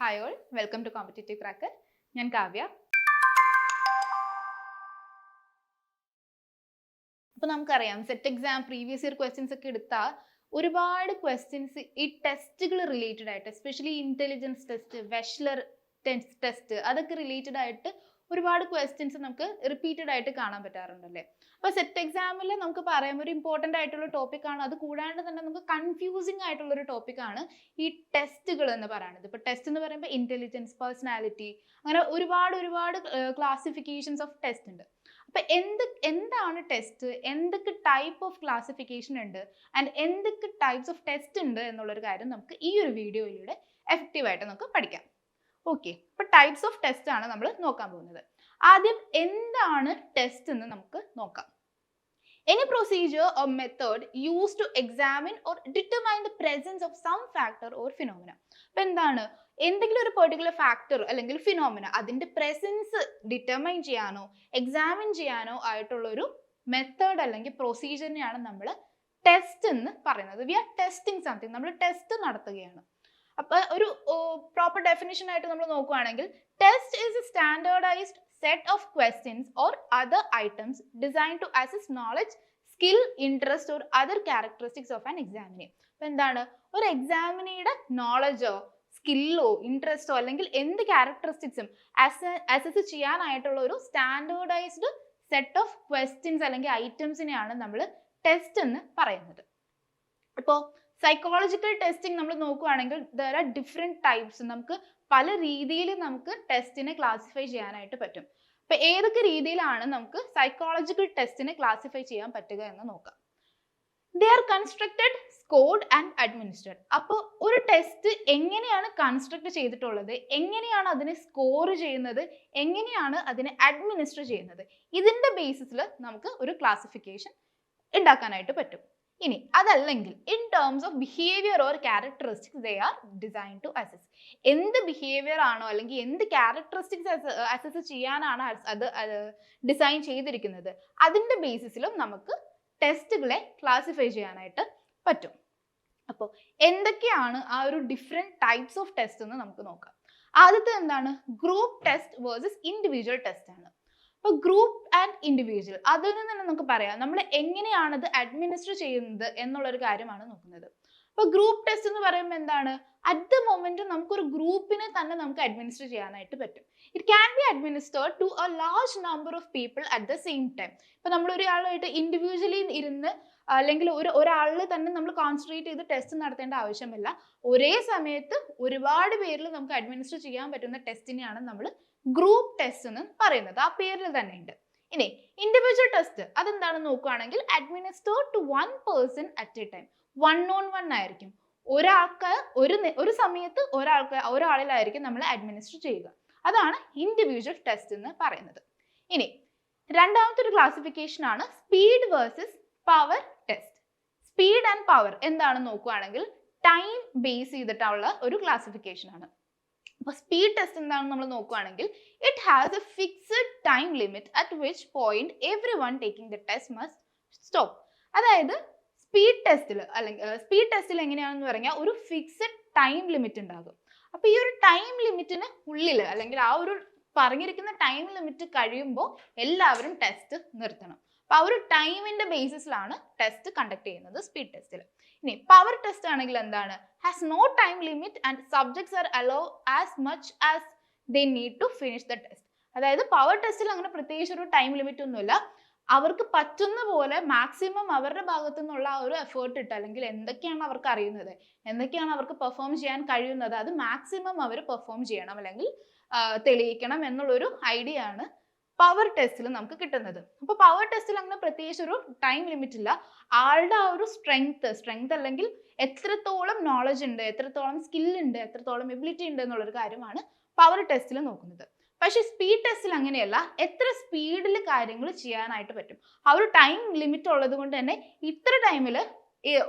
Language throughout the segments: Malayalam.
Hi all welcome to competitive cracker ഞാൻ കാവ്യ. അപ്പോൾ നമുക്കറിയാം SET exam previous year questions ഒക്കെ എടുത്താൽ ഒരുപാട് ക്വസ്റ്റ്യൻസ് ഈ ടെസ്റ്റുകൾ റിലേറ്റഡ് ആയിട്ട് especially intelligence test Wechsler test അതൊക്കെ റിലേറ്റഡ് ആയിട്ട് ഒരുപാട് ക്വസ്റ്റ്യൻസ് നമുക്ക് റിപ്പീറ്റഡ് ആയിട്ട് കാണാൻ പറ്റാറുണ്ടല്ലേ? അപ്പോൾ സെറ്റ് എക്സാമിൽ നമുക്ക് പറയാം ഒരു ഇമ്പോർട്ടന്റ് ആയിട്ടുള്ള ടോപ്പിക്കാണ് അത് കൂടാണ്ട് തന്നെ നമുക്ക് കൺഫ്യൂസിങ് ആയിട്ടുള്ള ഒരു ടോപ്പിക്കാണ് ഈ ടെസ്റ്റുകൾ എന്ന് പറയുന്നത് ഇപ്പോൾ ടെസ്റ്റ് എന്ന് പറയുമ്പോൾ ഇന്റലിജൻസ് പേഴ്സണാലിറ്റി അങ്ങനെ ഒരുപാട് ഒരുപാട് ക്ലാസിഫിക്കേഷൻസ് ഓഫ് ടെസ്റ്റ് ഉണ്ട്. അപ്പൊ എന്ത് എന്താണ് ടെസ്റ്റ് എന്തൊക്കെ ടൈപ്പ് ഓഫ് ക്ലാസിഫിക്കേഷൻ ഉണ്ട്? ആൻഡ് എന്തൊക്കെ ടൈപ്സ് ഓഫ് ടെസ്റ്റ് ഉണ്ട് എന്നുള്ളൊരു കാര്യം നമുക്ക് ഈ ഒരു വീഡിയോയിലൂടെ എഫക്റ്റീവായിട്ട് നമുക്ക് പഠിക്കാം. ഓക്കെ അപ്പോൾ ടൈപ്സ് ഓഫ് ടെസ്റ്റ് ആണ് നമ്മൾ നോക്കാൻ പോകുന്നത്. ആദ്യം എന്താണ് ടെസ്റ്റ് എന്ന് നമുക്ക് നോക്കാം. Any procedure or method use to examine or determine the presence of some factor or phenomena അപ്പൊ എന്താണ്? എന്തെങ്കിലും ഒരു പെർട്ടിക്കുലർ ഫാക്ടർ അല്ലെങ്കിൽ ഫിനോമിന അതിന്റെ പ്രസൻസ് ഡിറ്റർമൈൻ ചെയ്യാനോ എക്സാമിൻ ചെയ്യാനോ ആയിട്ടുള്ള ഒരു മെത്തേഡ് അല്ലെങ്കിൽ പ്രൊസീജിയറിനെയാണ് നമ്മൾ ടെസ്റ്റ് എന്ന് പറയുന്നത്. വി ആർ ടെസ്റ്റിംഗ് സംതിങ് നമ്മൾ ടെസ്റ്റ് നടത്തുകയാണ്. അപ്പൊ ഒരു പ്രോപ്പർ ഡെഫിനിഷൻ ആയിട്ട് നമ്മൾ നോക്കുകയാണെങ്കിൽ test is a standardized set of questions or other items designed to assess knowledge, skill interest or other characteristics of an examinee. അപ്പോൾ എന്താണ്? ഒരു എക്സാമിനിയുടെ നോളജോ സ്കില്ലോ ഇൻട്രസ്റ്റോ അല്ലെങ്കിൽ എന്ത് ക്യാരക്ടറിസ്റ്റിക്സും അസസ് ചെയ്യാനായിട്ടുള്ള ഒരു സ്റ്റാൻഡേർഡൈസ്ഡ് സെറ്റ് ഓഫ് ക്വസ്റ്റ്യൻസ് അല്ലെങ്കിൽ ഐറ്റംസിനെയാണ് നമ്മൾ ടെസ്റ്റ് എന്ന് പറയുന്നത്. അപ്പോൾ സൈക്കോളജിക്കൽ ടെസ്റ്റിംഗ് നമ്മൾ നോക്കുകയാണെങ്കിൽ ദർ ആർ ഡിഫറെന്റ് ടൈപ്സ് നമുക്ക് പല രീതിയിൽ നമുക്ക് ടെസ്റ്റിനെ ക്ലാസിഫൈ ചെയ്യാനായിട്ട് പറ്റും. അപ്പൊ ഏതൊക്കെ രീതിയിലാണ് നമുക്ക് സൈക്കോളജിക്കൽ ടെസ്റ്റിനെ ക്ലാസിഫൈ ചെയ്യാൻ പറ്റുക എന്ന് നോക്കാം. They are constructed scored and administered അപ്പോൾ ഒരു ടെസ്റ്റ് എങ്ങനെയാണ് കൺസ്ട്രക്ട് ചെയ്തിട്ടുള്ളത്? എങ്ങനെയാണ് അതിനെ സ്കോർ ചെയ്യുന്നത്? എങ്ങനെയാണ് അതിനെ അഡ്മിനിസ്റ്റർ ചെയ്യുന്നത്? ഇതിന്റെ ബേസിസിൽ നമുക്ക് ഒരു ക്ലാസിഫിക്കേഷൻ ഉണ്ടാക്കാനായിട്ട് പറ്റും. ഇനി അതല്ലെങ്കിൽ in terms of behaviour or characteristics they are design to assess എന്ത് ബിഹേവിയർ ആണോ അല്ലെങ്കിൽ എന്ത് ക്യാരക്ടറിസ്റ്റിക്സ് അസസ് ചെയ്യാനാണ് അത് ഡിസൈൻ ചെയ്തിരിക്കുന്നത്? അതിന്റെ ബേസിസിലും നമുക്ക് ടെസ്റ്റുകളെ ക്ലാസിഫൈ ചെയ്യാനായിട്ട് പറ്റും. അപ്പോൾ എന്തൊക്കെയാണ് ആ ഒരു ഡിഫറെന്റ് ടൈപ്സ് ഓഫ് ടെസ്റ്റ് എന്ന് നമുക്ക് നോക്കാം. ആദ്യത്തെ എന്താണ്? Group test versus individual test ആണ്. അപ്പോൾ ഗ്രൂപ്പ് ആൻഡ് ഇൻഡിവിജ്വൽ അതിൽ നിന്ന് തന്നെ നമുക്ക് പറയാം നമ്മൾ എങ്ങനെയാണ് അത് അഡ്മിനിസ്റ്റർ ചെയ്യുന്നത് എന്നുള്ള എന്നുള്ളൊരു കാര്യമാണ് നോക്കുന്നത്. അപ്പോൾ ഗ്രൂപ്പ് ടെസ്റ്റ് എന്ന് പറയുമ്പോൾ എന്താണ്? അറ്റ് ദ മൊമെന്റ് നമുക്കൊരു ഗ്രൂപ്പിനെ തന്നെ നമുക്ക് അഡ്മിനിസ്റ്റർ ചെയ്യാനായിട്ട് പറ്റും. It can be administered to a large number of people at the same time ഇപ്പൊ നമ്മൾ ഒരാളായിട്ട് ഇൻഡിവിജ്വലി ഇരുന്ന് അല്ലെങ്കിൽ ഒരു ഒരാളിൽ തന്നെ നമ്മൾ കോൺസെൻട്രേറ്റ് ചെയ്ത് ടെസ്റ്റ് നടത്തേണ്ട ആവശ്യമില്ല. ഒരേ സമയത്ത് ഒരുപാട് പേരിൽ നമുക്ക് അഡ്മിനിസ്റ്റർ ചെയ്യാൻ പറ്റുന്ന ടെസ്റ്റിനെയാണ് നമ്മൾ ഗ്രൂപ്പ് ടെസ്റ്റ് എന്ന് പറയുന്നത് ആ പേരിൽ തന്നെ ഉണ്ട്. ഇനി ഇൻഡിവിജ്വൽ ടെസ്റ്റ് അതെന്താണ് നോക്കുകയാണെങ്കിൽ administer to one person at a time one on one ആയിരിക്കും. ഒരാൾക്ക് ഒരു ഒരു സമയത്ത് ഒരാൾക്ക് ഒരാളിലായിരിക്കും നമ്മൾ അഡ്മിനിസ്റ്റർ ചെയ്യുക. അതാണ് ഇൻഡിവിജ്വൽ ടെസ്റ്റ് എന്ന് പറയുന്നത്. ഇനി രണ്ടാമത്തെ ഒരു ക്ലാസിഫിക്കേഷൻ ആണ് speed versus power test speed and power എന്താണ് നോക്കുകയാണെങ്കിൽ ടൈം ബേസ് ചെയ്തിട്ടുള്ള ഒരു ക്ലാസിഫിക്കേഷൻ ആണ്. അപ്പോൾ സ്പീഡ് ടെസ്റ്റ് എന്താണെന്ന് നമ്മൾ നോക്കുകയാണെങ്കിൽ it has a fixed time limit at which point everyone taking the test must stop അതായത് സ്പീഡ് ടെസ്റ്റിൽ അല്ലെങ്കിൽ സ്പീഡ് ടെസ്റ്റിൽ എങ്ങനെയാണെന്ന് പറഞ്ഞാൽ ഒരു ഫിക്സഡ് ടൈം ലിമിറ്റ് ഉണ്ടാകും. അപ്പോൾ ഈ ഒരു ടൈം ലിമിറ്റിന് ഉള്ളിൽ അല്ലെങ്കിൽ ആ ഒരു പറഞ്ഞിരിക്കുന്ന ടൈം ലിമിറ്റ് കഴിയുമ്പോൾ എല്ലാവരും ടെസ്റ്റ് നിർത്തണം. അപ്പോൾ ആ ഒരു ടൈമിന്റെ ബേസിസിലാണ് ടെസ്റ്റ് കണ്ടക്ട് ചെയ്യുന്നത് സ്പീഡ് ടെസ്റ്റിൽ ഇനി പവർ ടെസ്റ്റ് ആണെങ്കിൽ എന്താണ്? Has no time limit and subjects are allow as much as they need to finish the test അതായത് പവർ ടെസ്റ്റിൽ അങ്ങനെ പ്രത്യേകിച്ച് ഒരു ടൈം ലിമിറ്റ് ഒന്നുമില്ല. അവർക്ക് പറ്റുന്ന പോലെ മാക്സിമം അവരുടെ ഭാഗത്തു നിന്നുള്ള ആ ഒരു എഫേർട്ട് ഇട്ട് അല്ലെങ്കിൽ എന്തൊക്കെയാണ് അവർക്ക് അറിയുന്നത്? എന്തൊക്കെയാണ് അവർക്ക് പെർഫോം ചെയ്യാൻ കഴിയുന്നത്? അത് മാക്സിമം അവർ പെർഫോം ചെയ്യണം അല്ലെങ്കിൽ തെളിയിക്കണം എന്നുള്ളൊരു ഐഡിയ ആണ് പവർ ടെസ്റ്റിൽ നമുക്ക് കിട്ടുന്നത്. അപ്പോൾ പവർ ടെസ്റ്റിൽ അങ്ങനെ പ്രത്യേകിച്ച് ഒരു ടൈം ലിമിറ്റ് ഇല്ല. ആളുടെ ആ ഒരു സ്ട്രെങ്ത് സ്ട്രെങ്ത് അല്ലെങ്കിൽ എത്രത്തോളം നോളജ് ഉണ്ട് എത്രത്തോളം സ്കിൽ ഉണ്ട് എത്രത്തോളം എബിലിറ്റി ഉണ്ട് എന്നുള്ളൊരു കാര്യമാണ് പവർ ടെസ്റ്റിൽ നോക്കുന്നത്. പക്ഷെ സ്പീഡ് ടെസ്റ്റിൽ അങ്ങനെയല്ല. എത്ര സ്പീഡിൽ കാര്യങ്ങൾ ചെയ്യാനായിട്ട് പറ്റും. ആ ഒരു ടൈം ലിമിറ്റ് ഉള്ളത് കൊണ്ട് തന്നെ ഇത്ര ടൈമിൽ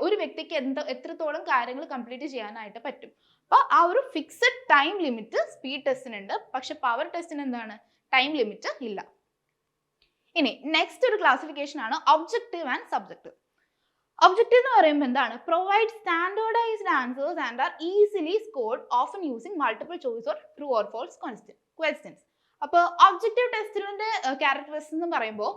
ഒരു വ്യക്തിക്ക് എന്ത് എത്രത്തോളം കാര്യങ്ങൾ കംപ്ലീറ്റ് ചെയ്യാനായിട്ട് പറ്റും. അപ്പോൾ ആ ഒരു ഫിക്സഡ് ടൈം ലിമിറ്റ് സ്പീഡ് ടെസ്റ്റിനുണ്ട് പക്ഷെ പവർ ടെസ്റ്റിന് എന്താണ്? ടൈം ലിമിറ്റ് ഇല്ല. ഇനി നെക്സ്റ്റ് ഒരു ക്ലാസിഫിക്കേഷൻ ആണ് ഒബ്ജക്റ്റീവ് ആൻഡ് സബ്ജക്റ്റീവ് ഒബ്ജക്റ്റീവ് എന്ന് പറയുമ്പോൾ എന്താണ്? Provide standardized answers and are easily scored often using multiple choice or true or false questions അപ്പോൾ ഒബ്ജക്റ്റീവ് ടെസ്റ്റിന്റെ ക്യാരക്ടറിസ്റ്റ് എന്ന് പറയുമ്പോൾ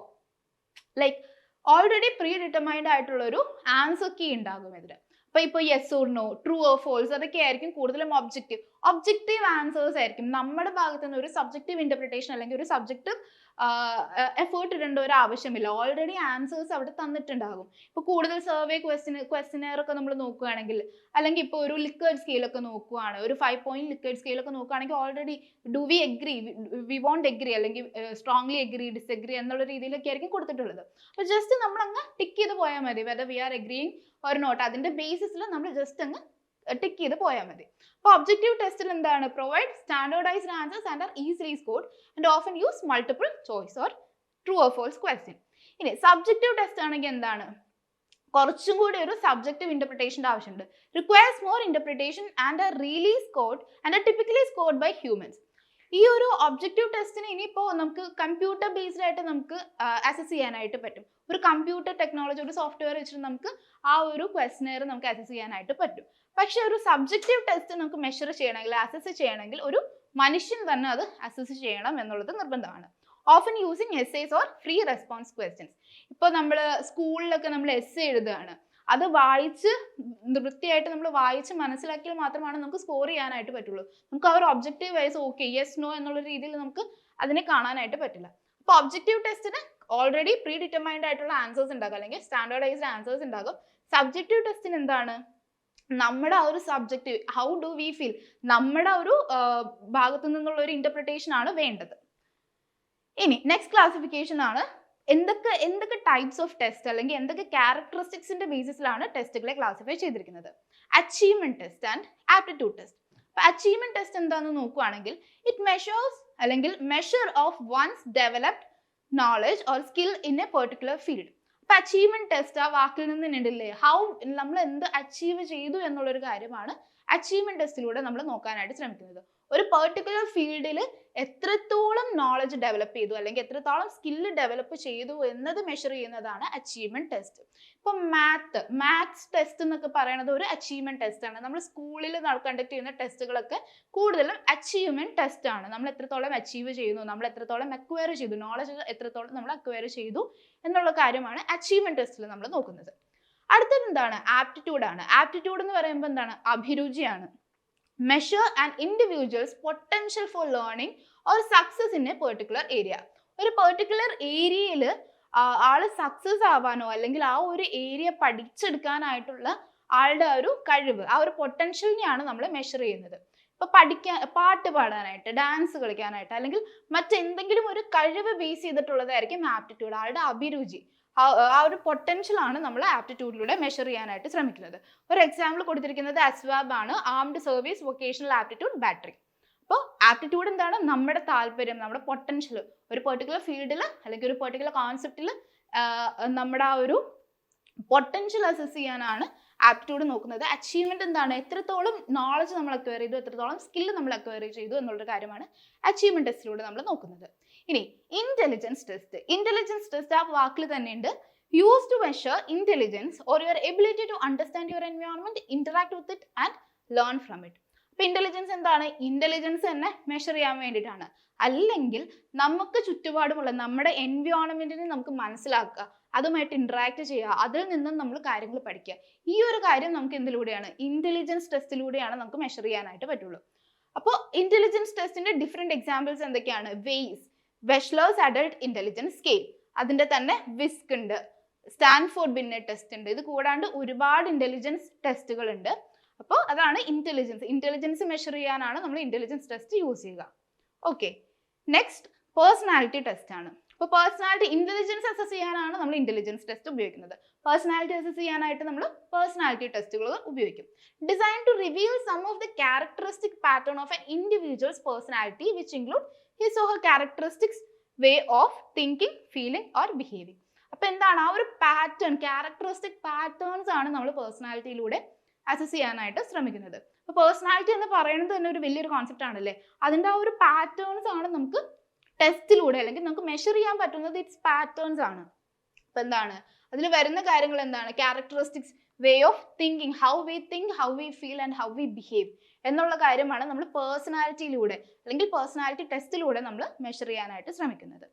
ലൈക്ക് ഓൾറെഡി പ്രീ ഡിറ്റർമൈൻഡ് ആയിട്ടുള്ള ഒരു ആൻസർ കീ ഉണ്ടാകും ഇതിൽ അപ്പൊ ഇപ്പൊ yes or no true or false അതൊക്കെ ആയിരിക്കും കൂടുതലും ഒബ്ജക്റ്റീവ് ഒബ്ജക്റ്റീവ് ആൻസേഴ്സ് ആയിരിക്കും. നമ്മുടെ ഭാഗത്തുനിന്ന് ഒരു സബ്ജക്റ്റീവ് ഇന്റർപ്രിട്ടേഷൻ അല്ലെങ്കിൽ ഒരു സബ്ജക്റ്റീവ് എഫേർട്ട് ഇടേണ്ട ഒരു ആവശ്യമില്ല. ഓൾറെഡി ആൻസേഴ്സ് അവിടെ തന്നിട്ടുണ്ടാകും. ഇപ്പൊ കൂടുതൽ സർവേ ക്വസ്റ്റിന് ക്വസ്റ്റിനെയർ ഒക്കെ നമ്മൾ നോക്കുകയാണെങ്കിൽ അല്ലെങ്കിൽ ഇപ്പോൾ ഒരു ലിക്വിഡ് സ്കെയിൽ ഒക്കെ നോക്കുകയാണ് ഒരു ഫൈവ് പോയിന്റ് ലിക്വിഡ് സ്കെയിൽ ഒക്കെ നോക്കുകയാണെങ്കിൽ already do we agree we won't agree അല്ലെങ്കിൽ സ്ട്രോങ്ലി എഗ്രി ഡിസെഗ്രി എന്നുള്ള രീതിയിലൊക്കെ ആയിരിക്കും കൊടുത്തിട്ടുള്ളത്. അപ്പോൾ ജസ്റ്റ് നമ്മൾ അങ്ങ് ടിക്ക് ചെയ്ത് പോയാൽ മതി whether we are agreeing or not അതിന്റെ ബേസിസിൽ നമ്മൾ ജസ്റ്റ് അങ്ങ് ടിക്ക് ചെയ്ത് പോയാൽ മതി. അപ്പോൾ ഒബ്ജക്റ്റീവ് ടെസ്റ്റിൽ എന്താണ്? Provide standardized answers and are easily scored and often use multiple choice or true or false question ഇനി സബ്ജക്റ്റീവ് ടെസ്റ്റ് ആണെങ്കിൽ എന്താണ്? കുറച്ചും കൂടി ഒരു സബ്ജക്റ്റീവ് ഇന്റർപ്രിട്ടേഷന്റെ ആവശ്യമുണ്ട്. Requires more interpretation and are really scored and are typically scored by humans ഈ ഒരു ഒബ്ജക്റ്റീവ് ടെസ്റ്റിന് ഇനിയിപ്പോൾ നമുക്ക് കമ്പ്യൂട്ടർ ബേസ്ഡ് ആയിട്ട് നമുക്ക് അസസ് ചെയ്യാനായിട്ട് പറ്റും. ഒരു കമ്പ്യൂട്ടർ ടെക്നോളജി ഒരു സോഫ്റ്റ്വെയർ വെച്ചിട്ട് നമുക്ക് ആ ഒരു ക്വസ്റ്റനെയർ നമുക്ക് അസസ് ചെയ്യാനായിട്ട് പറ്റും. പക്ഷെ ഒരു സബ്ജക്റ്റീവ് ടെസ്റ്റ് നമുക്ക് മെഷർ ചെയ്യണമെങ്കിൽ അസസ് ചെയ്യണമെങ്കിൽ ഒരു മനുഷ്യൻ തന്നെ അത് അസസ് ചെയ്യണം എന്നുള്ളത് നിർബന്ധമാണ്. Often using essays or free response questions ഇപ്പോൾ നമ്മൾ സ്കൂളിലൊക്കെ നമ്മൾ എസ് എഴുതുകയാണ്. അത് വായിച്ച് വൃത്തിയായിട്ട് നമ്മൾ വായിച്ച് മനസ്സിലാക്കിയാൽ മാത്രമാണ് നമുക്ക് സ്കോർ ചെയ്യാനായിട്ട് പറ്റുള്ളൂ. നമുക്ക് ആ ഒരു objective wise okay yes no എന്നുള്ള രീതിയിൽ നമുക്ക് അതിനെ കാണാനായിട്ട് പറ്റില്ല. അപ്പോൾ ഒബ്ജക്റ്റീവ് ടെസ്റ്റിന് ഓൾറെഡി പ്രീ ഡിറ്റർമൈൻഡ് ആയിട്ടുള്ള ആൻസേഴ്സ് ഉണ്ടാകും. അല്ലെങ്കിൽ സ്റ്റാൻഡേർഡൈസ്ഡ് ആൻസേഴ്സ് ഉണ്ടാകും. സബ്ജക്റ്റീവ് ടെസ്റ്റിന് എന്താണ്? നമ്മുടെ ആ ഒരു subject how do we feel നമ്മുടെ ഒരു ഭാഗത്തു നിന്നുള്ള ഒരു ഇന്റർപ്രിട്ടേഷൻ ആണ് വേണ്ടത്. ഇനി നെക്സ്റ്റ് ക്ലാസിഫിക്കേഷൻ ആണ് എന്തൊക്കെ എന്തൊക്കെ ടൈപ്സ് ഓഫ് ടെസ്റ്റ് അല്ലെങ്കിൽ എന്തൊക്കെ ക്യാരക്ടറിസ്റ്റിക്സിന്റെ ബേസിസിലാണ് ടെസ്റ്റുകളെ ക്ലാസിഫൈ ചെയ്തിരിക്കുന്നത്. Achievement test and aptitude test അപ്പൊ അച്ചീവ്മെന്റ് ടെസ്റ്റ് എന്താണെന്ന് നോക്കുകയാണെങ്കിൽ ഇറ്റ് മെഷേഴ്സ് അല്ലെങ്കിൽ measure of one's developed knowledge or skill in a particular field അപ്പൊ അച്ചീവ്മെന്റ് ടെസ്റ്റ് ആ വാക്കിൽ നിന്ന് ഉണ്ടല്ലേ ഹൗ നമ്മൾ എന്ത് അച്ചീവ് ചെയ്തു എന്നുള്ളൊരു കാര്യമാണ് അച്ചീവ്മെന്റ് ടെസ്റ്റിലൂടെ നമ്മൾ നോക്കാനായിട്ട് ശ്രമിക്കുന്നത്. ഒരു പെർട്ടിക്കുലർ ഫീൽഡിൽ എത്രത്തോളം നോളജ് ഡെവലപ്പ് ചെയ്തു അല്ലെങ്കിൽ എത്രത്തോളം സ്കില്ല് ഡെവലപ്പ് ചെയ്തു എന്നത് മെഷർ ചെയ്യുന്നതാണ് അച്ചീവ്മെന്റ് ടെസ്റ്റ് ഇപ്പം മാത്ത് മാത്സ് ടെസ്റ്റ് എന്നൊക്കെ പറയുന്നത് ഒരു അച്ചീവ്മെന്റ് ടെസ്റ്റ് ആണ്. നമ്മൾ സ്കൂളിൽ കണ്ടക്ട് ചെയ്യുന്ന ടെസ്റ്റുകളൊക്കെ കൂടുതലും അച്ചീവ്മെന്റ് ടെസ്റ്റ് ആണ്. നമ്മൾ എത്രത്തോളം അച്ചീവ് ചെയ്യുന്നു നമ്മൾ എത്രത്തോളം അക്വയർ ചെയ്തു നോളജ് എത്രത്തോളം നമ്മൾ അക്വയർ ചെയ്തു എന്നുള്ള കാര്യമാണ് അച്ചീവ്മെന്റ് ടെസ്റ്റിൽ നമ്മൾ നോക്കുന്നത്. അടുത്തത് എന്താണ്? ആപ്റ്റിറ്റ്യൂഡ് ആണ്. ആപ്റ്റിറ്റ്യൂഡ് എന്ന് പറയുമ്പോൾ എന്താണ്? അഭിരുചിയാണ്. Measure and individual's potential for learning or success in a particular area ഒരു പെർട്ടിക്കുലർ ഏരിയയിൽ ആൾ സക്സസ് ആവാനോ അല്ലെങ്കിൽ ആ ഒരു ഏരിയ പഠിച്ചെടുക്കാനായിട്ടുള്ള ആളുടെ ഒരു കഴിവ് ആ ഒരു പൊട്ടൻഷ്യലിനെയാണ് നമ്മൾ മെഷർ ചെയ്യുന്നത്. ഇപ്പൊ പഠിക്കാൻ പാട്ട് പാടാനായിട്ട് ഡാൻസ് കളിക്കാനായിട്ട് അല്ലെങ്കിൽ മറ്റെന്തെങ്കിലും ഒരു കഴിവ് ബേസ് ചെയ്തിട്ടുള്ളതായിരിക്കും ആപ്റ്റിറ്റ്യൂഡ് ആളുടെ അഭിരുചി. ആ ഒരു പൊട്ടൻഷ്യൽ ആണ് നമ്മൾ ആപ്റ്റിറ്റ്യൂഡിലൂടെ മെഷർ ചെയ്യാനായിട്ട് ശ്രമിക്കുന്നത്. ഒരു എക്സാമ്പിൾ കൊടുത്തിരിക്കുന്നത് അസ്വാബ് ആണ്. Armed service vocational aptitude battery അപ്പോൾ ആപ്റ്റിറ്റ്യൂഡ് എന്താണ്? നമ്മുടെ താല്പര്യം നമ്മുടെ പൊട്ടൻഷ്യൽ ഒരു പെർട്ടിക്കുലർ ഫീൽഡിൽ അല്ലെങ്കിൽ ഒരു പെർട്ടിക്കുലർ കോൺസെപ്റ്റിൽ നമ്മുടെ ആ ഒരു പൊട്ടൻഷ്യൽ അസസ് ചെയ്യാനാണ് ആപ്റ്റിറ്റ്യൂഡ് നോക്കുന്നത്. അച്ചീവ്മെന്റ് എന്താണ്? എത്രത്തോളം നോളജ് നമ്മൾ അക്വയർ ചെയ്തു എത്രത്തോളം സ്കില്ല് നമ്മൾ അക്വയർ ചെയ്തു എന്നുള്ളൊരു കാര്യമാണ് അച്ചീവ്മെന്റ് ടെസ്റ്റിലൂടെ നമ്മൾ നോക്കുന്നത്. ഇനി ഇന്റലിജൻസ് ടെസ്റ്റ് ഇന്റലിജൻസ് ടെസ്റ്റ് ആ വാക്കിൽ തന്നെ ഉണ്ട് use to measure intelligence or your ability to understand your environment interact with it and learn from it അപ്പൊ ഇന്റലിജൻസ് എന്താണ്? ഇന്റലിജൻസ് തന്നെ മെഷർ ചെയ്യാൻ വേണ്ടിയിട്ടാണ്. അല്ലെങ്കിൽ നമുക്ക് ചുറ്റുപാടുമുള്ള നമ്മുടെ എൻവയോൺമെന്റിനെ നമുക്ക് മനസ്സിലാക്കുക അതുമായിട്ട് ഇന്ററാക്ട് ചെയ്യുക അതിൽ നിന്നും നമ്മൾ കാര്യങ്ങൾ പഠിക്കുക. ഈ ഒരു കാര്യം നമുക്ക് എന്തിലൂടെയാണ്? ഇന്റലിജൻസ് ടെസ്റ്റിലൂടെയാണ് നമുക്ക് മെഷർ ചെയ്യാനായിട്ട് പറ്റുള്ളൂ. അപ്പോൾ ഇന്റലിജൻസ് ടെസ്റ്റിന്റെ ഡിഫറെന്റ് എക്സാമ്പിൾസ് എന്തൊക്കെയാണ്? വെയ്സ് വെഷ്ലേഴ്സ് അഡൾട്ട് ഇന്റലിജൻസ് സ്കെയിൽ അതിന്റെ തന്നെ വിസ്ക് ഉണ്ട്. സ്റ്റാൻഫോർഡ് ബിന്നെ ടെസ്റ്റ് ഉണ്ട്. ഇത് കൂടാണ്ട് ഒരുപാട് ഇന്റലിജൻസ് ടെസ്റ്റുകൾ ഉണ്ട് അപ്പോൾ അതാണ് ഇന്റലിജൻസ് ഇന്റലിജൻസ് മെഷർ ചെയ്യാനാണ് നമ്മൾ ഇന്റലിജൻസ് ടെസ്റ്റ് യൂസ് ചെയ്യുക. ഓക്കെ നെക്സ്റ്റ് പേഴ്സണാലിറ്റി ടെസ്റ്റ് ആണ്. അപ്പോൾ പേഴ്സണാലിറ്റി ഇന്റലിജൻസ് അസസ് ചെയ്യാനാണ് നമ്മൾ ഇന്റലിജൻസ് ടെസ്റ്റ് ഉപയോഗിക്കുന്നത്. പേഴ്സണാലിറ്റി അസസ് ചെയ്യാനായിട്ട് നമ്മൾ പേഴ്സണാലിറ്റി ടെസ്റ്റുകൾ ഉപയോഗിക്കും. Design to reveal some of the characteristic pattern of a individual's personality which include his or characteristics way of thinking feeling or behaving അപ്പൊ എന്താണ്? ആ ഒരു പാറ്റേൺ ക്യാരക്ടറിസ്റ്റിക് പാറ്റേൺസ് ആണ് നമ്മൾ പേഴ്സണാലിറ്റിയിലൂടെ അസസ് ചെയ്യാനായിട്ട് ശ്രമിക്കുന്നത്. അപ്പൊ പേഴ്സണാലിറ്റി എന്ന് പറയുന്നത് തന്നെ ഒരു വലിയൊരു കോൺസെപ്റ്റ് ആണല്ലേ? അതിന്റെ ആ ഒരു പാറ്റേൺസ് ആണ് നമുക്ക് ടെസ്റ്റിലൂടെ അല്ലെങ്കിൽ നമുക്ക് മെഷർ ചെയ്യാൻ പറ്റുന്നത് ഇറ്റ്സ് പാറ്റേൺസ് ആണ്. അപ്പൊ എന്താണ്? അതിൽ വരുന്ന കാര്യങ്ങൾ എന്താണ്? Characteristics way of thinking how we think how we feel and how we behave എന്നുള്ള കാര്യമാണ് നമ്മൾ പേഴ്സണാലിറ്റിയിലൂടെ അല്ലെങ്കിൽ പേഴ്സണാലിറ്റി ടെസ്റ്റിലൂടെ നമ്മൾ മെഷർ ചെയ്യാനായിട്ട് ശ്രമിക്കുന്നത്.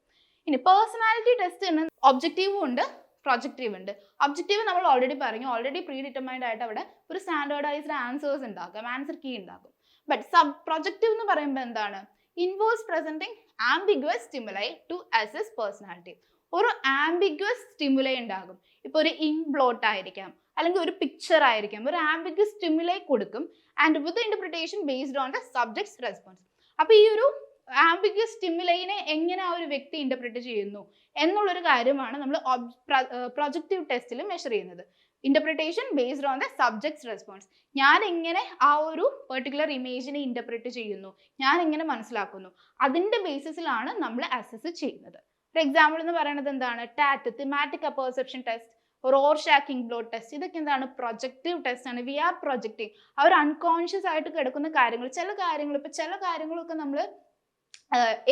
ഇനി പേഴ്സണാലിറ്റി ടെസ്റ്റിന് ഒബ്ജക്റ്റീവും ഉണ്ട് പ്രൊജക്റ്റീവ് ഉണ്ട്. ഒബ്ജക്റ്റീവ് നമ്മൾ ഓൾറെഡി പറഞ്ഞു ഓൾറെഡി പ്രീ ഡിറ്റർമൈൻഡ് ആയിട്ട് അവിടെ ഒരു സ്റ്റാൻഡേർഡൈസ്ഡ് ആൻസേഴ്സ് ഉണ്ടാകും ആൻസർ കീ ഉണ്ടാകും. ബട്ട് സബ് പ്രൊജക്റ്റീവ് എന്ന് പറയുമ്പോൾ എന്താണ്? Involves presenting ambiguous stimuli to assess personality ഒരു ആംബിഗ്വസ് സ്റ്റിമുലൈ ഉണ്ടാകും. ഇപ്പോൾ ഒരു ഇങ്ക് ബ്ലോട്ട് ആയിരിക്കാം അല്ലെങ്കിൽ ഒരു പിക്ചർ ആയിരിക്കാം. ഒരു ആംബിഗ്വസ് സ്റ്റിമുലൈ കൊടുക്കും and with interpretation based on the subject's response അപ്പോൾ ഈ ഒരു ആംബിഗ്വസ് സ്റ്റിമുലൈനെ എങ്ങനെ ആ ഒരു വ്യക്തി ഇന്റർപ്രിറ്റ് ചെയ്യുന്നു എന്നുള്ളൊരു കാര്യമാണ് നമ്മൾ പ്രൊജക്റ്റീവ് ടെസ്റ്റിൽ മെഷർ ചെയ്യുന്നത്. Interpretation based on the subject's response ഞാൻ എങ്ങനെ ആ ഒരു പെർട്ടിക്കുലർ ഇമേജിനെ ഇന്റർപ്രിറ്റ് ചെയ്യുന്നു? ഞാൻ എങ്ങനെ മനസ്സിലാക്കുന്നു? അതിന്റെ ബേസിസിലാണ് നമ്മൾ അസസ് ചെയ്യുന്നത്. ഒരു എക്സാമ്പിൾ എന്ന് പറയുന്നത് എന്താണ്? TAT thematic perception test Rorschach blot test ഇതൊക്കെ എന്താണ്? പ്രൊജക്റ്റീവ് ടെസ്റ്റ് ആണ്. We are projecting our unconscious ആയിട്ട് കിടക്കുന്ന കാര്യങ്ങൾ ചില കാര്യങ്ങൾ ഇപ്പൊ ചില കാര്യങ്ങളൊക്കെ നമ്മൾ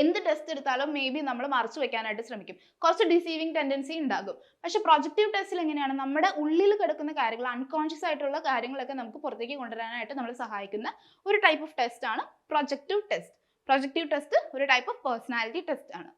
എന്ത് ടെസ്റ്റ് എടുത്താലും മേ ബി നമ്മൾ മറച്ചു വെക്കാനായിട്ട് ശ്രമിക്കും. കുറച്ച് ഡിസീവിങ് ടെൻഡൻസി ഉണ്ടാകും. പക്ഷെ പ്രൊജക്റ്റീവ് ടെസ്റ്റിൽ എങ്ങനെയാണ്? നമ്മുടെ ഉള്ളിൽ കിടക്കുന്ന കാര്യങ്ങൾ അൺകോൺഷ്യസ് ആയിട്ടുള്ള കാര്യങ്ങളൊക്കെ നമുക്ക് പുറത്തേക്ക് കൊണ്ടുവരാനായിട്ട് നമ്മൾ സഹായിക്കുന്ന ഒരു ടൈപ്പ് ഓഫ് ടെസ്റ്റ് ആണ് പ്രൊജക്റ്റീവ് ടെസ്റ്റ് പ്രൊജക്റ്റീവ് ടെസ്റ്റ് ഒരു ടൈപ്പ് ഓഫ് പേഴ്സണാലിറ്റി ടെസ്റ്റ് ആണ്.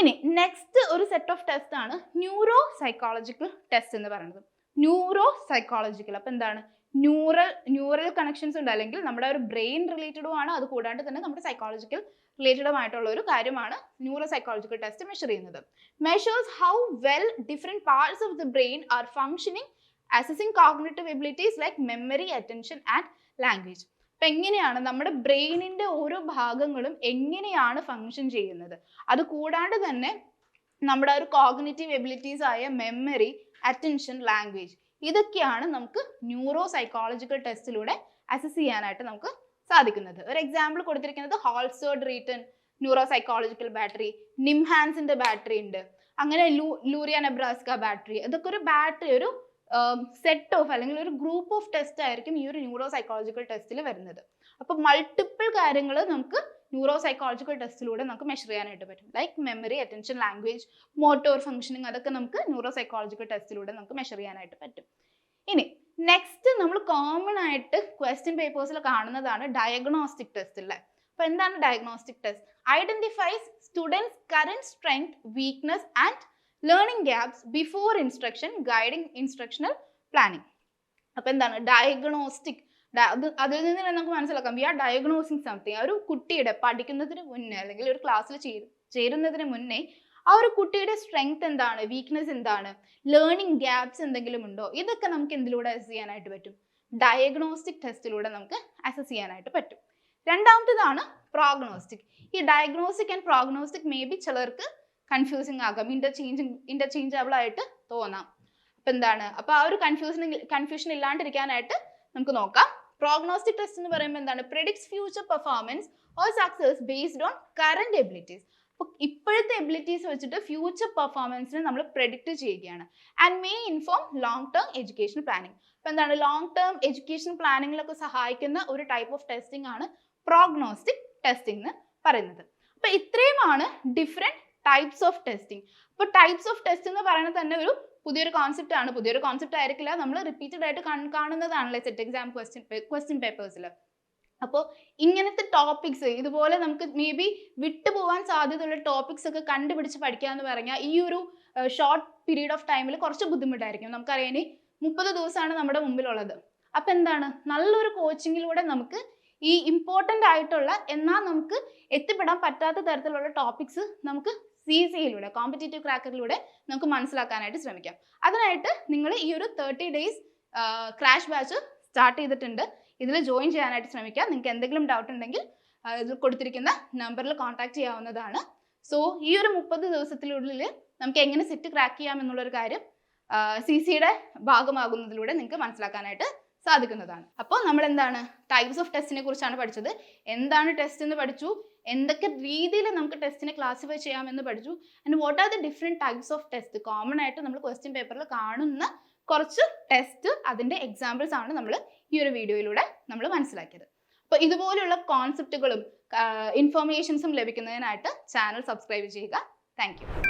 ഇനി നെക്സ്റ്റ് ഒരു സെറ്റ് ഓഫ് ടെസ്റ്റ് ആണ് ന്യൂറോ സൈക്കോളജിക്കൽ ടെസ്റ്റ് എന്ന് പറയുന്നത്. ന്യൂറോ സൈക്കോളജിക്കൽ അപ്പൊ എന്താണ്? ന്യൂറൽ ന്യൂറൽ കണക്ഷൻസ് ഉണ്ട്. അല്ലെങ്കിൽ നമ്മുടെ ഒരു ബ്രെയിൻ റിലേറ്റഡും ആണ്. അത് കൂടാണ്ട് തന്നെ നമ്മുടെ സൈക്കോളജിക്കൽ റിലേറ്റഡും ആയിട്ടുള്ള ഒരു കാര്യമാണ് ന്യൂറോ സൈക്കോളജിക്കൽ ടെസ്റ്റ് മെഷർ ചെയ്യുന്നത്. Measures how well different parts of the brain are functioning assessing cognitive abilities like memory attention and language അപ്പൊ എങ്ങനെയാണ് നമ്മുടെ ബ്രെയിനിന്റെ ഓരോ ഭാഗങ്ങളും എങ്ങനെയാണ് ഫങ്ഷൻ ചെയ്യുന്നത്? അത് കൂടാണ്ട് തന്നെ നമ്മുടെ ഒരു കോഗ്നേറ്റീവ് എബിലിറ്റീസ് ആയ മെമ്മറി അറ്റൻഷൻ ലാംഗ്വേജ് ഇതൊക്കെയാണ് നമുക്ക് ന്യൂറോ സൈക്കോളജിക്കൽ ടെസ്റ്റിലൂടെ അസസ് ചെയ്യാനായിട്ട് നമുക്ക് സാധിക്കുന്നത്. ഒരു എക്സാമ്പിൾ കൊടുത്തിരിക്കുന്നത് Halstead Reitan neuro psychological battery നിംഹാൻസിന്റെ battery ഉണ്ട്. അങ്ങനെ ലൂ ലൂറിയ നെബ്രാസ്ക ബാറ്ററി ഇതൊക്കെ ഒരു ബാറ്ററി ഒരു സെറ്റ് ഓഫ് അല്ലെങ്കിൽ ഒരു ഗ്രൂപ്പ് ഓഫ് ടെസ്റ്റ് ആയിരിക്കും ഈ ഒരു ന്യൂറോ സൈക്കോളജിക്കൽ ടെസ്റ്റിൽ വരുന്നത്. അപ്പോൾ മൾട്ടിപ്പിൾ കാര്യങ്ങൾ നമുക്ക് ന്യൂറോ സൈക്കോളജിക്കൽ ടെസ്റ്റിലൂടെ നമുക്ക് മെഷർ ചെയ്യാനായിട്ട് പറ്റും. Like memory attention language motor functioning അതൊക്കെ നമുക്ക് ന്യൂറോ സൈക്കോളജിക്കൽ ടെസ്റ്റിലൂടെ നമുക്ക് മെഷർ ചെയ്യാനായിട്ട് പറ്റും. ഇനി നെക്സ്റ്റ് നമ്മൾ കോമൺ ആയിട്ട് ക്വസ്റ്റ്യൻ പേപ്പേഴ്സിൽ കാണുന്നതാണ് ഡയഗ്നോസ്റ്റിക് ടെസ്റ്റ് അല്ലേ അപ്പൊ എന്താണ് diagnostic test identifies student's current strength weakness and learning gaps before instruction guiding instructional planning അപ്പൊ എന്താണ്? ഡയഗ്നോസ്റ്റിക് അത് അതിൽ നിന്ന് തന്നെ നമുക്ക് മനസ്സിലാക്കാം. വി ആർ ഡയഗ്നോസിങ് സംതിങ് ഒരു കുട്ടിയുടെ പഠിക്കുന്നതിന് മുന്നേ അല്ലെങ്കിൽ ഒരു ക്ലാസ്സിൽ ചേരുന്നതിന് മുന്നേ ആ ഒരു കുട്ടിയുടെ സ്ട്രെങ്ത് എന്താണ്? വീക്ക്നെസ് എന്താണ്? ലേണിംഗ് ഗ്യാപ്സ് എന്തെങ്കിലും ഉണ്ടോ? ഇതൊക്കെ നമുക്ക് എന്തിലൂടെ അസസ് ചെയ്യാനായിട്ട് പറ്റും? ഡയഗ്നോസ്റ്റിക് ടെസ്റ്റിലൂടെ നമുക്ക് അസസ് ചെയ്യാനായിട്ട് പറ്റും. രണ്ടാമത്തേതാണ് പ്രോഗ്നോസ്റ്റിക് ഈ diagnostic and prognostic may be ചിലർക്ക് കൺഫ്യൂസിങ് ആകാം. ഇന്റർചേഞ്ചിങ് ഇന്റർചേഞ്ചബിൾ ആയിട്ട് തോന്നാം. അപ്പൊ എന്താണ്? അപ്പൊ ആ ഒരു കൺഫ്യൂഷൻ കൺഫ്യൂഷൻ ഇല്ലാണ്ടിരിക്കാനായിട്ട് നമുക്ക് നോക്കാം. പ്രോഗ്നോസ്റ്റിക് ടെസ്റ്റ് എന്ന് പറയുമ്പോൾ എന്താണ്? Predicts future performance or success based on current abilities അപ്പൊ ഇപ്പോഴത്തെ എബിലിറ്റീസ് വെച്ചിട്ട് ഫ്യൂച്ചർ പെർഫോമൻസിനെ നമ്മൾ പ്രെഡിക്റ്റ് ചെയ്യുകയാണ്. And may inform long term education planning അപ്പൊ എന്താണ്? ലോങ് ടേം എഡ്യൂക്കേഷൻ പ്ലാനിങ്ങിലൊക്കെ സഹായിക്കുന്ന ഒരു ടൈപ്പ് ഓഫ് ടെസ്റ്റിംഗ് ആണ് പ്രോഗ്നോസ്റ്റിക് ടെസ്റ്റിംഗ് എന്ന് പറയുന്നത്. അപ്പൊ ഇത്രയുമാണ് ഡിഫറെന്റ് ടൈപ്സ് ഓഫ് ടെസ്റ്റിംഗ് അപ്പൊ ടൈപ്സ് ഓഫ് ടെസ്റ്റ് എന്ന് പറയുന്നത് തന്നെ ഒരു പുതിയൊരു കോൺസെപ്റ്റ് ആണ്. പുതിയൊരു കോൺസെപ്റ്റ് ആയിരിക്കില്ല. നമ്മൾ റിപ്പീറ്റഡ് ആയിട്ട് കാണുന്നതാണല്ലേ സെറ്റ് എക്സാം ക്വസ്റ്റ്യൻ ക്വസ്റ്റ്യൻ പേപ്പേഴ്സിൽ അപ്പോൾ ഇങ്ങനത്തെ ടോപ്പിക്സ് ഇതുപോലെ നമുക്ക് മേ ബി വിട്ടുപോകാൻ സാധ്യതയുള്ള ടോപ്പിക്സ് ഒക്കെ കണ്ടുപിടിച്ച് പഠിക്കുക എന്ന് പറഞ്ഞാൽ ഈ ഒരു ഷോർട്ട് പീരീഡ് ഓഫ് ടൈമിൽ കുറച്ച് ബുദ്ധിമുട്ടായിരിക്കും. നമുക്കറിയാൻ മുപ്പത് ദിവസമാണ് നമ്മുടെ മുമ്പിലുള്ളത്. അപ്പം എന്താണ്? നല്ലൊരു കോച്ചിങ്ങിലൂടെ നമുക്ക് ഈ ഇമ്പോർട്ടന്റ് ആയിട്ടുള്ള എന്നാൽ നമുക്ക് എത്തിപ്പെടാൻ പറ്റാത്ത തരത്തിലുള്ള ടോപ്പിക്സ് നമുക്ക് സി സിയിലൂടെ കോമ്പറ്റേറ്റീവ് ക്രാക്കറിലൂടെ നമുക്ക് മനസ്സിലാക്കാനായിട്ട് ശ്രമിക്കാം. അതിനായിട്ട് നിങ്ങൾ ഈ ഒരു thirty days crash batch start ചെയ്തിട്ടുണ്ട്. ഇതിൽ ജോയിൻ ചെയ്യാനായിട്ട് ശ്രമിക്കാം. നിങ്ങൾക്ക് എന്തെങ്കിലും ഡൗട്ട് ഉണ്ടെങ്കിൽ ഇതിൽ കൊടുത്തിരിക്കുന്ന നമ്പറിൽ കോൺടാക്ട് ചെയ്യാവുന്നതാണ്. സോ ഈ ഒരു മുപ്പത് ദിവസത്തിനുള്ളിൽ നമുക്ക് എങ്ങനെ സെറ്റ് ക്രാക്ക് ചെയ്യാം എന്നുള്ളൊരു കാര്യം സി സിയുടെ ഭാഗമാകുന്നതിലൂടെ നിങ്ങൾക്ക് മനസ്സിലാക്കാനായിട്ട് സാധിക്കുന്നതാണ്. അപ്പോൾ നമ്മൾ എന്താണ് ടൈപ്സ് ഓഫ് ടെസ്റ്റിനെ കുറിച്ചാണ് പഠിച്ചത്. എന്താണ് ടെസ്റ്റ് എന്ന് പഠിച്ചു? എന്തൊക്കെ രീതിയിൽ നമുക്ക് ടെസ്റ്റിനെ ക്ലാസിഫൈ ചെയ്യാമെന്ന് പഠിച്ചു? And what are the different types of test common ആയിട്ട് നമ്മൾ ക്വസ്റ്റ്യൻ പേപ്പറിൽ കാണുന്ന കുറച്ച് ടെസ്റ്റ് അതിന്റെ എക്സാമ്പിൾസ് ആണ് നമ്മൾ ഈ ഒരു വീഡിയോയിലൂടെ നമ്മൾ മനസ്സിലാക്കിയത്. അപ്പോൾ ഇതുപോലുള്ള കോൺസെപ്റ്റുകളും ഇൻഫർമേഷൻസും ലഭിക്കുന്നതിനായിട്ട് ചാനൽ സബ്സ്ക്രൈബ് ചെയ്യുക. താങ്ക്